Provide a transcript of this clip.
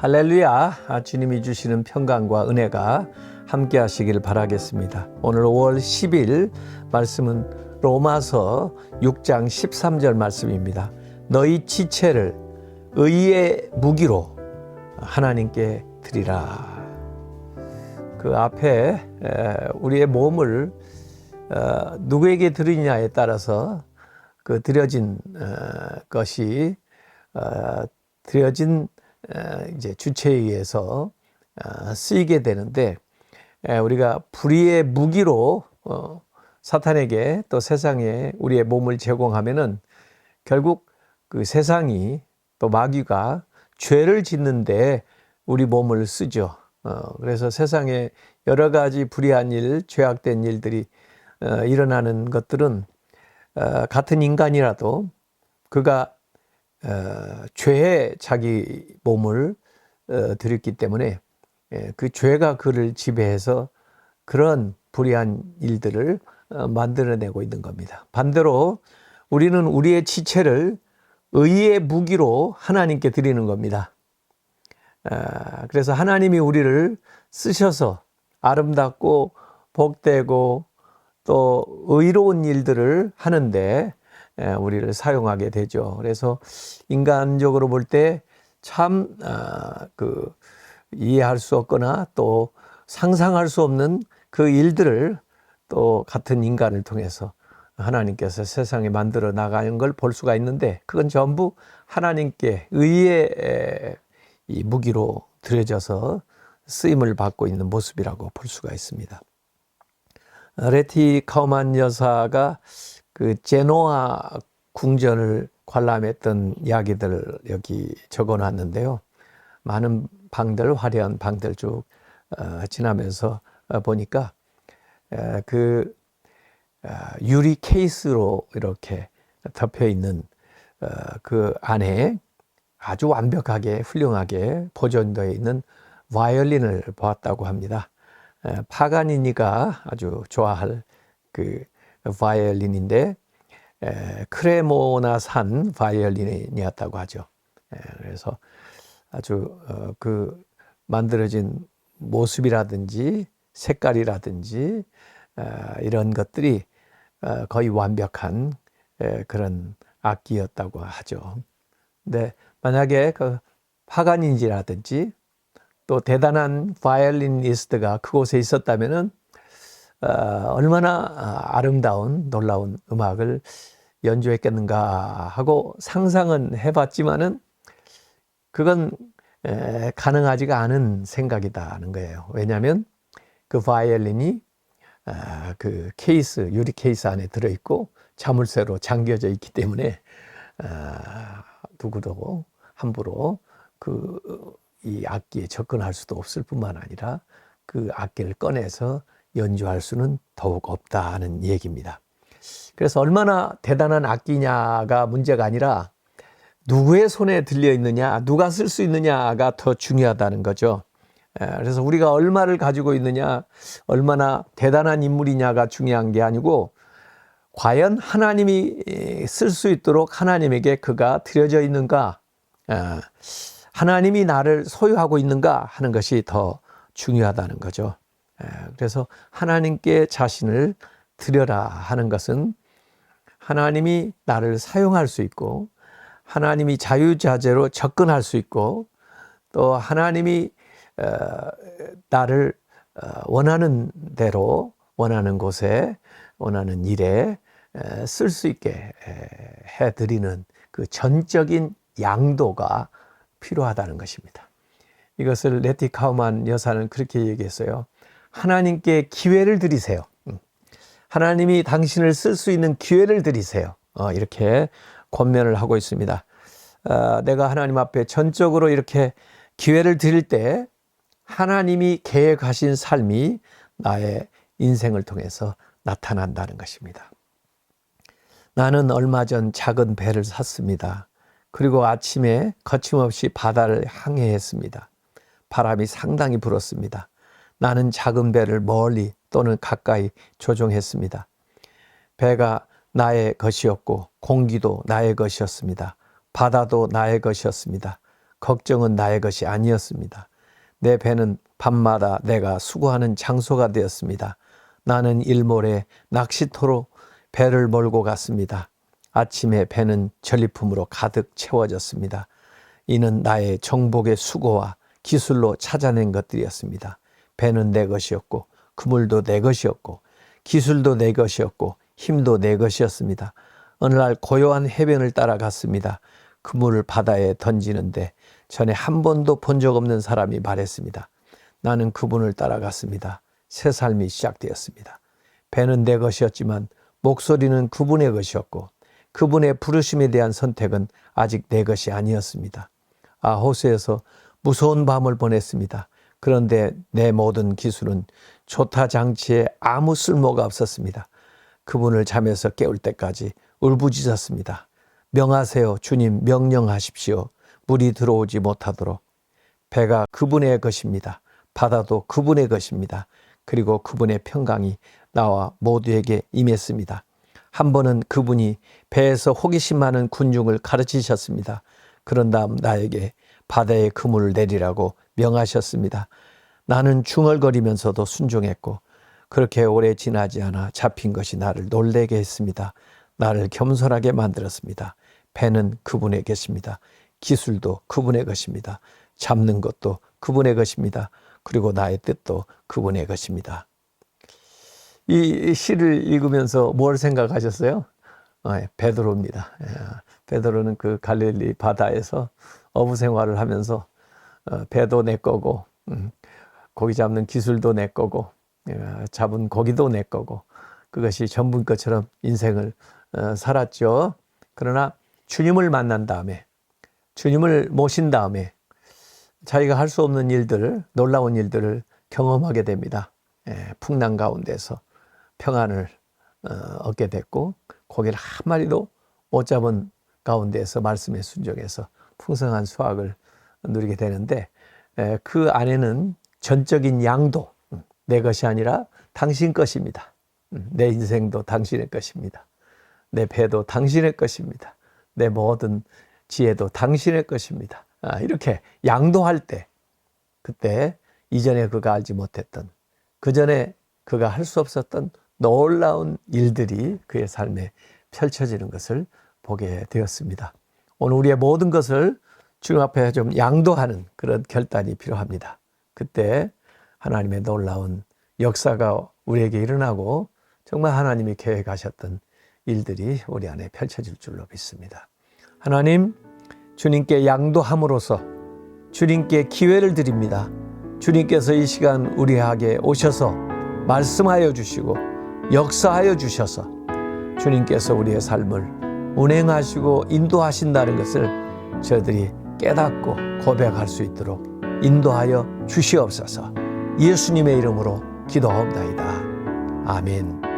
할렐루야 아, 주님이 주시는 평강과 은혜가 함께 하시길 바라겠습니다. 오늘 5월 10일 말씀은 로마서 6장 13절 말씀입니다. 너희 지체를 의의 무기로 하나님께 드리라. 그 앞에 우리의 몸을 어, 누구에게 드리냐에 따라서 그 드려진 어, 것이 어, 드려진 이제 주체에 의해서 쓰이게 되는데 우리가 불의의 무기로 사탄에게 또 세상에 우리의 몸을 제공하면은 결국 그 세상이 또 마귀가 죄를 짓는데 우리 몸을 쓰죠. 그래서 세상에 여러 가지 불의한 일, 죄악된 일들이 일어나는 것들은 같은 인간이라도 그가 어, 죄에 자기 몸을 어, 들였기 때문에 예, 그 죄가 그를 지배해서 그런 불의한 일들을 어, 만들어내고 있는 겁니다. 반대로 우리는 우리의 지체를 의의 무기로 하나님께 드리는 겁니다. 아, 그래서 하나님이 우리를 쓰셔서 아름답고 복되고 또 의로운 일들을 하는데 예, 우리를 사용하게 되죠. 그래서 인간적으로 볼 때 참그 아, 이해할 수 없거나 또 상상할 수 없는 그 일들을 또 같은 인간을 통해서 하나님께서 세상에 만들어 나가는 걸 볼 수가 있는데 그건 전부 하나님께 의의 이 무기로 들여져서 쓰임을 받고 있는 모습이라고 볼 수가 있습니다. 레티 카우만 여사가 그 제노아 궁전을 관람했던 이야기들 여기 적어 놨는데요. 많은 방들, 화려한 방들 쭉 어, 지나면서 어, 보니까 어, 그 어, 유리 케이스로 이렇게 덮여 있는 어, 그 안에 아주 완벽하게 훌륭하게 보존되어 있는 바이올린을 보았다고 합니다. 파가니니가 아주 좋아할 그 바이올린인데 에, 크레모나산 바이올린이었다고 하죠. 에, 그래서 아주 어, 그 만들어진 모습이라든지 색깔이라든지 어, 이런 것들이 어, 거의 완벽한 에, 그런 악기였다고 하죠. 근데 만약에 그 파가닌지라든지 또 대단한 바이올리니스트가 그곳에 있었다면은 어, 얼마나 아름다운 놀라운 음악을 연주했겠는가 하고 상상은 해봤지만은 그건 에, 가능하지가 않은 생각이다는 거예요. 왜냐하면 그 바이올린이 아, 그 케이스 유리 케이스 안에 들어있고 자물쇠로 잠겨져 있기 때문에 아, 누구도 함부로 그 이 악기에 접근할 수도 없을 뿐만 아니라 그 악기를 꺼내서 연주할 수는 더욱 없다는 얘기입니다. 그래서 얼마나 대단한 악기냐가 문제가 아니라 누구의 손에 들려 있느냐, 누가 쓸 수 있느냐가 더 중요하다는 거죠. 그래서 우리가 얼마를 가지고 있느냐, 얼마나 대단한 인물이냐가 중요한 게 아니고, 과연 하나님이 쓸 수 있도록 하나님에게 그가 드려져 있는가, 하나님이 나를 소유하고 있는가 하는 것이 더 중요하다는 거죠. 예, 그래서 하나님께 자신을 드려라 하는 것은 하나님이 나를 사용할 수 있고 하나님이 자유자재로 접근할 수 있고 또 하나님이 어, 나를 어, 원하는 대로 원하는 곳에 원하는 일에 쓸 수 있게 해드리는 그 전적인 양도가 필요하다는 것입니다. 이것을 레티 카우만 여사는 그렇게 얘기했어요. 하나님께 기회를 드리세요. 음. 하나님이 당신을 쓸 수 있는 기회를 드리세요. 어, 이렇게 권면을 하고 있습니다. 어, 내가 하나님 앞에 전적으로 이렇게 기회를 드릴 때 하나님이 계획하신 삶이 나의 인생을 통해서 나타난다는 것입니다. 나는 얼마 전 작은 배를 샀습니다. 그리고 아침에 거침없이 바다를 항해했습니다. 바람이 상당히 불었습니다. 나는 작은 배를 멀리 또는 가까이 조종했습니다. 배가 나의 것이었고 공기도 나의 것이었습니다. 바다도 나의 것이었습니다. 걱정은 나의 것이 아니었습니다. 내 배는 밤마다 내가 수고하는 장소가 되었습니다. 나는 일몰에 낚시터로 배를 몰고 갔습니다. 아침에 배는 전리품으로 가득 채워졌습니다. 이는 나의 정복의 수고와 기술로 찾아낸 것들이었습니다. 배는 내 것이었고 그물도 내 것이었고 기술도 내 것이었고 힘도 내 것이었습니다. 어느 날 고요한 해변을 따라갔습니다. 그물을 바다에 던지는데 전에 한 번도 본 적 없는 사람이 말했습니다. 나는 그분을 따라갔습니다. 새 삶이 시작되었습니다. 배는 내 것이었지만 목소리는 그분의 것이었고 그분의 부르심에 대한 선택은 아직 내 것이 아니었습니다. 아, 호수에서 무서운 밤을 보냈습니다. 그런데 내 모든 기술은 조타 장치에 아무 쓸모가 없었습니다. 그분을 잠에서 깨울 때까지 울부짖었습니다. 명하세요. 주님 명령하십시오. 물이 들어오지 못하도록. 배가 그분의 것입니다. 바다도 그분의 것입니다. 그리고 그분의 평강이 나와 모두에게 임했습니다. 한 번은 그분이 배에서 호기심 많은 군중을 가르치셨습니다. 그런 다음 나에게 바다에 그물을 내리라고 명하셨습니다. 나는 중얼거리면서도 순종했고 그렇게 오래 지나지 않아 잡힌 것이 나를 놀래게 했습니다. 나를 겸손하게 만들었습니다. 배는 그분의 것입니다. 기술도 그분의 것입니다. 잡는 것도 그분의 것입니다. 그리고 나의 뜻도 그분의 것입니다. 이 시를 읽으면서 뭘 생각하셨어요? 어, 예, 베드로입니다. 예, 베드로는 그 갈릴리 바다에서 어부 생활을 하면서 어, 배도 내 거고 음, 고기 잡는 기술도 내 거고 예, 잡은 고기도 내 거고 그것이 전부 것처럼 인생을 어, 살았죠. 그러나 주님을 만난 다음에 주님을 모신 다음에 자기가 할 수 없는 일들, 놀라운 일들을 경험하게 됩니다. 예, 풍랑 가운데서 평안을 어, 얻게 됐고 고기를 한 마리도 못 잡은 가운데서 말씀에 순종해서 풍성한 수확을 누리게 되는데 에, 그 안에는 전적인 양도 음, 내 것이 아니라 당신 것입니다. 음, 내 인생도 당신의 것입니다. 내 배도 당신의 것입니다. 내 모든 지혜도 당신의 것입니다. 아, 이렇게 양도할 때 그때 이전에 그가 알지 못했던 그 전에 그가 할 수 없었던 놀라운 일들이 그의 삶에 펼쳐지는 것을 보게 되었습니다. 오늘 우리의 모든 것을 주님 앞에 좀 양도하는 그런 결단이 필요합니다. 그때 하나님의 놀라운 역사가 우리에게 일어나고 정말 하나님이 계획하셨던 일들이 우리 안에 펼쳐질 줄로 믿습니다. 하나님, 주님께 양도함으로써 주님께 기회를 드립니다. 주님께서 이 시간 우리에게 오셔서 말씀하여 주시고 역사하여 주셔서 주님께서 우리의 삶을 운행하시고 인도하신다는 것을 저희들이 깨닫고 고백할 수 있도록 인도하여 주시옵소서 예수님의 이름으로 기도하옵나이다. 아멘.